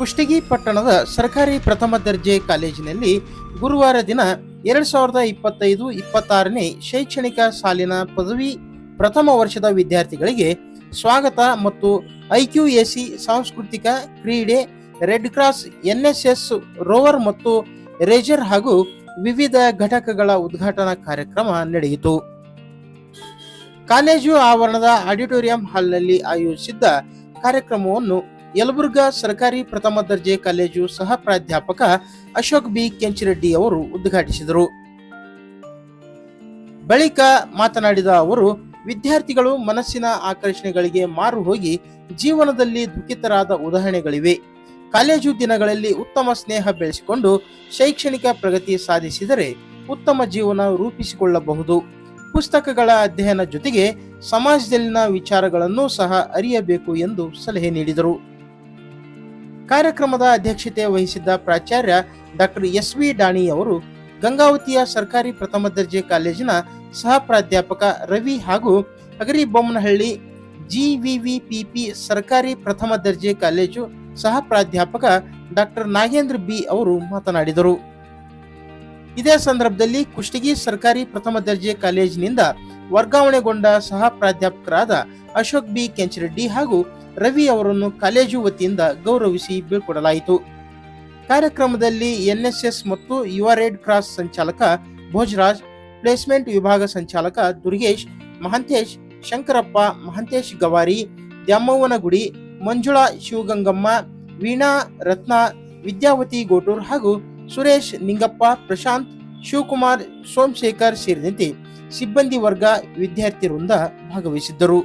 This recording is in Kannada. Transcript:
ಕುಷ್ಟಗಿ ಪಟ್ಟಣದ ಸರ್ಕಾರಿ ಪ್ರಥಮ ದರ್ಜೆ ಕಾಲೇಜಿನಲ್ಲಿ ಗುರುವಾರ ದಿನ ಎರಡ್ ಸಾವಿರದ ಇಪ್ಪತ್ತೈದು ಇಪ್ಪತ್ತಾರನೇ ಶೈಕ್ಷಣಿಕ ಸಾಲಿನ ಪದವಿ ಪ್ರಥಮ ವರ್ಷದ ವಿದ್ಯಾರ್ಥಿಗಳಿಗೆ ಸ್ವಾಗತ ಮತ್ತು ಐಕ್ಯುಎಸಿ ಸಾಂಸ್ಕೃತಿಕ ಕ್ರೀಡೆ, ರೆಡ್ ಕ್ರಾಸ್, ಎನ್ಎಸ್ಎಸ್, ರೋವರ್ ಮತ್ತು ರೇಜರ್ ಹಾಗೂ ವಿವಿಧ ಘಟಕಗಳ ಉದ್ಘಾಟನಾ ಕಾರ್ಯಕ್ರಮ ನಡೆಯಿತು. ಕಾಲೇಜು ಆವರಣದ ಆಡಿಟೋರಿಯಂ ಹಾಲ್ನಲ್ಲಿ ಆಯೋಜಿಸಿದ್ದ ಕಾರ್ಯಕ್ರಮವನ್ನು ಯಲಬುರ್ಗಾ ಸರ್ಕಾರಿ ಪ್ರಥಮ ದರ್ಜೆ ಕಾಲೇಜು ಸಹ ಪ್ರಾಧ್ಯಾಪಕ ಅಶೋಕ್ ಬಿ ಕೆಂಚಿರೆಡ್ಡಿ ಅವರು ಉದ್ಘಾಟಿಸಿದರು. ಬಳಿಕ ಮಾತನಾಡಿದ ಅವರು, ವಿದ್ಯಾರ್ಥಿಗಳು ಮನಸ್ಸಿನ ಆಕರ್ಷಣೆಗಳಿಗೆ ಮಾರು ಹೋಗಿ ಜೀವನದಲ್ಲಿ ದುಃಖಿತರಾದ ಉದಾಹರಣೆಗಳಿವೆ. ಕಾಲೇಜು ದಿನಗಳಲ್ಲಿ ಉತ್ತಮ ಸ್ನೇಹ ಬೆಳೆಸಿಕೊಂಡು ಶೈಕ್ಷಣಿಕ ಪ್ರಗತಿ ಸಾಧಿಸಿದರೆ ಉತ್ತಮ ಜೀವನ ರೂಪಿಸಿಕೊಳ್ಳಬಹುದು. ಪುಸ್ತಕಗಳ ಅಧ್ಯಯನ ಜೊತೆಗೆ ಸಮಾಜದಲ್ಲಿನ ವಿಚಾರಗಳನ್ನು ಸಹ ಅರಿಯಬೇಕು ಎಂದು ಸಲಹೆ ನೀಡಿದರು. ಕಾರ್ಯಕ್ರಮದ ಅಧ್ಯಕ್ಷತೆ ವಹಿಸಿದ್ದ ಪ್ರಾಚಾರ್ಯ ಡಾಕ್ಟರ್ ಎಸ್ ವಿ ಡಾಣಿ ಅವರು ಗಂಗಾವತಿಯ ಸರ್ಕಾರಿ ಪ್ರಥಮ ದರ್ಜೆ ಕಾಲೇಜಿನ ಸಹ ಪ್ರಾಧ್ಯಾಪಕ ರವಿ ಹಾಗೂ ಅಗರಿಬೊಮ್ಮನಹಳ್ಳಿ ಜಿವಿವಿಪಿಪಿ ಸರ್ಕಾರಿ ಪ್ರಥಮ ದರ್ಜೆ ಕಾಲೇಜು ಸಹ ಪ್ರಾಧ್ಯಾಪಕ ಡಾಕ್ಟರ್ ನಾಗೇಂದ್ರ ಬಿ ಅವರು ಮಾತನಾಡಿದರು. ಇದೇ ಸಂದರ್ಭದಲ್ಲಿ ಕುಷ್ಟಗಿ ಸರ್ಕಾರಿ ಪ್ರಥಮ ದರ್ಜೆ ಕಾಲೇಜಿನಿಂದ ವರ್ಗಾವಣೆಗೊಂಡ ಸಹ ಪ್ರಾಧ್ಯಾಪಕರಾದ ಅಶೋಕ್ ಬಿ ಕೆಂಚರೆಡ್ಡಿ ಹಾಗೂ ರವಿ ಅವರನ್ನು ಕಾಲೇಜು ವತಿಯಿಂದ ಗೌರವಿಸಿ ಬೀಳ್ಕೊಡಲಾಯಿತು. ಕಾರ್ಯಕ್ರಮದಲ್ಲಿ ಎನ್ಎಸ್ಎಸ್ ಮತ್ತು ಯುವ ರೆಡ್ ಕ್ರಾಸ್ ಸಂಚಾಲಕ ಭೋಜರಾಜ್, ಪ್ಲೇಸ್ಮೆಂಟ್ ವಿಭಾಗ ಸಂಚಾಲಕ ದುರ್ಗೇಶ್, ಮಹಂತೇಶ್ ಶಂಕರಪ್ಪ, ಮಹಂತೇಶ್ ಗವಾರಿ, ದ್ಯಾಮವ್ವನಗುಡಿ, ಮಂಜುಳಾ ಶಿವಗಂಗಮ್ಮ, ವೀಣಾ ರತ್ನ, ವಿದ್ಯಾವತಿ ಗೋಟೂರ್ ಹಾಗೂ ಸುರೇಶ್ ನಿಂಗಪ್ಪ, ಪ್ರಶಾಂತ್, ಶಿವಕುಮಾರ್, ಸೋಮಶೇಖರ್ ಸೇರಿದಂತೆ ಸಿಬ್ಬಂದಿ ವರ್ಗ ವಿದ್ಯಾರ್ಥಿ ವೃಂದ ಭಾಗವಹಿಸಿದ್ದರು.